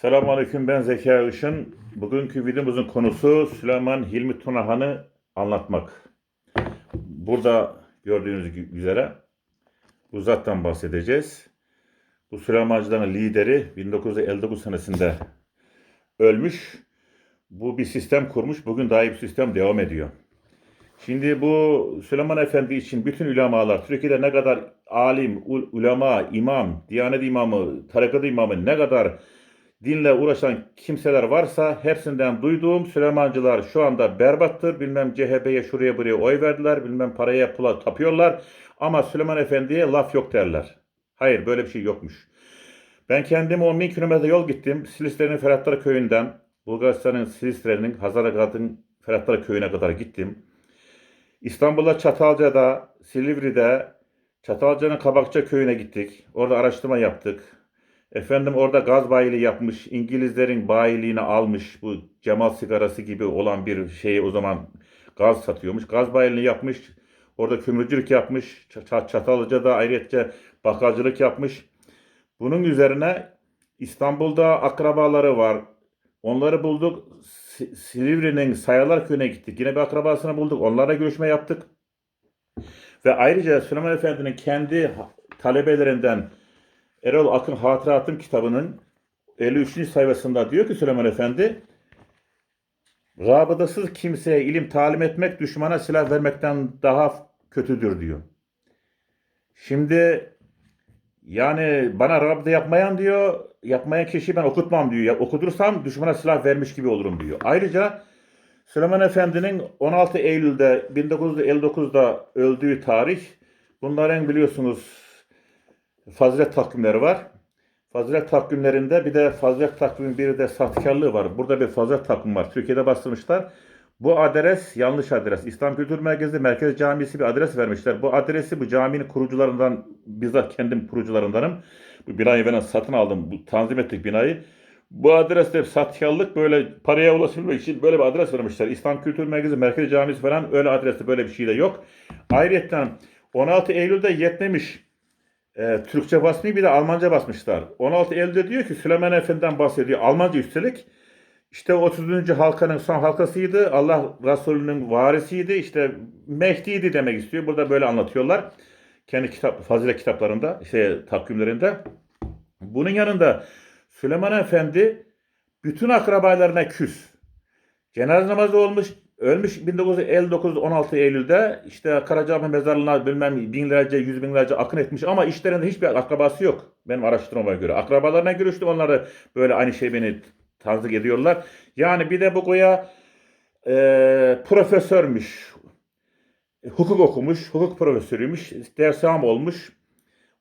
Selamünaleyküm ben Zeki Işın. Bugünkü videomuzun konusu Süleyman Hilmi Tunahan'ı anlatmak. Burada gördüğünüz üzere bu zattan bahsedeceğiz. Bu Süleymancıların lideri 1959 senesinde ölmüş. Bu bir sistem kurmuş. Bugün daha iyi bir sistem devam ediyor. Şimdi bu Süleyman Efendi için bütün ulemalar, Türkiye'de ne kadar alim, ul- ulema, imam, diyanet imamı, tarikat imamı ne kadar dinle uğraşan kimseler varsa hepsinden duyduğum Süleymancılar şu anda berbattır. Bilmem CHP'ye şuraya buraya oy verdiler. Bilmem paraya pula tapıyorlar. Ama Süleyman Efendi'ye laf yok derler. Hayır böyle bir şey yokmuş. Ben kendim 10 bin kilometre yol gittim. Silislerin Ferhatlar Köyü'nden Bulgaristan'ın Silislerinin Hazaragrad'ın Ferhatlar Köyü'ne kadar gittim. İstanbul'da Çatalca'da, Silivri'de, Çatalca'nın Kabakça Köyü'ne gittik. Orada araştırma yaptık. Efendim orada gaz bayiliği yapmış, İngilizlerin bayiliğini almış, bu Cemal sigarası gibi olan bir şeyi o zaman gaz satıyormuş. Gaz bayiliğini yapmış, orada kömürcülük yapmış, Çatalca'da ayrıca bakkalcılık yapmış. Bunun üzerine İstanbul'da akrabaları var. Onları bulduk. Si- Silivri'nin Sayalar Köyü'ne gittik. Yine bir akrabasını bulduk. Onlarla görüşme yaptık. Ve ayrıca Süleyman Efendi'nin kendi talebelerinden Erol Akın Hatıratım kitabının 53. sayfasında diyor ki Süleyman Efendi Rabıdasız kimseye ilim talim etmek düşmana silah vermekten daha kötüdür diyor. Şimdi yani bana rabıta yapmayan diyor, yapmayan kişiyi ben okutmam diyor. Ya, okutursam düşmana silah vermiş gibi olurum diyor. Ayrıca Süleyman Efendi'nin 16 Eylül'de 1959'da öldüğü tarih bunların biliyorsunuz fazilet takvimleri var. Fazilet takvimlerinde bir de fazilet takvimin biri de sahtekarlığı var. Burada bir fazilet takvim var. Türkiye'de bastırmışlar. Bu adres yanlış adres. İslam Kültür Merkezi Merkez Camisi bir adres vermişler. Bu adresi bu caminin kurucularından bizzat kendim kurucularındanım. Bu binayı ben satın aldım. Bu tanzim ettik binayı. Bu adreste sahtekarlık böyle paraya ulaşabilmek için böyle bir adres vermişler. İslam Kültür Merkezi Merkez Camisi falan öyle adreste böyle bir şey de yok. Ayrıca 16 Eylül'de yetmemiş e, Türkçe basmayı bir de Almanca basmışlar. 16 Eylül'de diyor ki Süleyman Efendi'den bahsediyor. Almanca üstelik. İşte 30. halkanın son halkasıydı. Allah Resulü'nün varisiydi. İşte Mehdi'ydi demek istiyor. Burada böyle anlatıyorlar. Kendi kitap, fazilet kitaplarında, şey, takvimlerinde. Bunun yanında Süleyman Efendi bütün akrabalarına küs. Cenaze namazı olmuş, ölmüş 1959 16 Eylül'de işte Karacaahmet mezarlığına bilmem binlerce, yüz binlerce akın etmiş ama işlerinde hiçbir akrabası yok. Benim araştırmama göre. Akrabalarına görüştüm onları böyle aynı şey beni tanıdık ediyorlar. Yani bir de bu goya e, profesörmüş. Hukuk okumuş, hukuk profesörüymüş, dersam olmuş.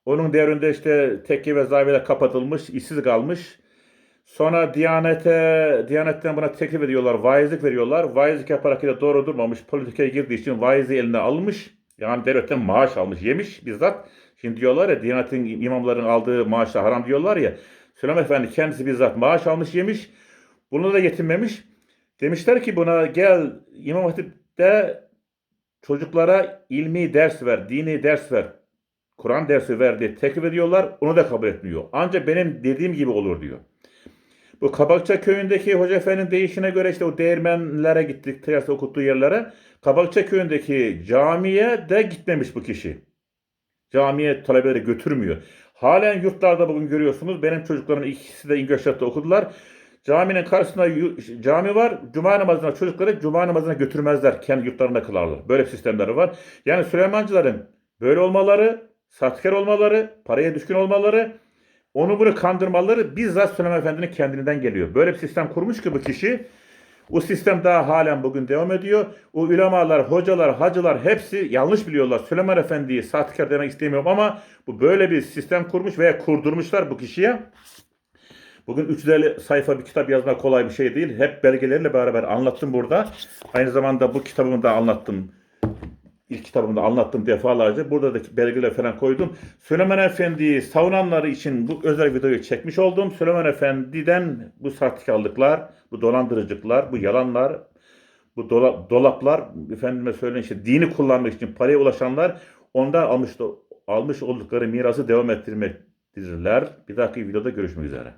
Onun devrinde işte tekke ve zavile kapatılmış, işsiz kalmış. Sonra Diyanete, Diyanetten buna teklif ediyorlar, vaizlik veriyorlar. Vaizlik yaparak da doğru durmamış, politikaya girdiği için vaizi eline almış. Yani devletten maaş almış, yemiş bizzat. Şimdi diyorlar ya Diyanet'in imamların aldığı maaşla haram diyorlar ya. Süleyman Efendi kendisi bizzat maaş almış, yemiş. Bunu da yetinmemiş. Demişler ki buna gel İmam Hatip'te çocuklara ilmi ders ver, dini ders ver. Kur'an dersi ver diye teklif ediyorlar. Onu da kabul etmiyor. Ancak benim dediğim gibi olur diyor. Bu Kabakça köyündeki Hoca Efendi'nin deyişine göre işte o değirmenlere gittik, terasta okuttuğu yerlere. Kabakça köyündeki camiye de gitmemiş bu kişi. Camiye talebeleri götürmüyor. Halen yurtlarda bugün görüyorsunuz. Benim çocuklarım ikisi de İngilizce'de okudular. Caminin karşısında cami var. Cuma namazına çocukları cuma namazına götürmezler. Kendi yurtlarında kılarlar. Böyle sistemleri var. Yani Süleymancıların böyle olmaları, sahtekar olmaları, paraya düşkün olmaları, onu bunu kandırmaları bizzat Süleyman Efendi'nin kendinden geliyor. Böyle bir sistem kurmuş ki bu kişi. O sistem daha halen bugün devam ediyor. O ulemalar, hocalar, hacılar hepsi yanlış biliyorlar. Süleyman Efendi'yi sahtekar demek istemiyorum ama bu böyle bir sistem kurmuş veya kurdurmuşlar bu kişiye. Bugün 350 sayfa bir kitap yazmak kolay bir şey değil. Hep belgelerle beraber anlattım burada. Aynı zamanda bu kitabımı da anlattım. İlk kitabımda anlattım defalarca. Burada da belgeler falan koydum. Süleyman Efendi'yi savunanları için bu özel videoyu çekmiş oldum. Süleyman Efendi'den bu sahtekarlıklar, bu dolandırıcılıklar, bu yalanlar, bu dola- dolaplar, efendime söyleyin işte dini kullanmak için paraya ulaşanlar ondan almış, almış oldukları mirası devam ettirmektedirler. Bir dahaki videoda görüşmek üzere.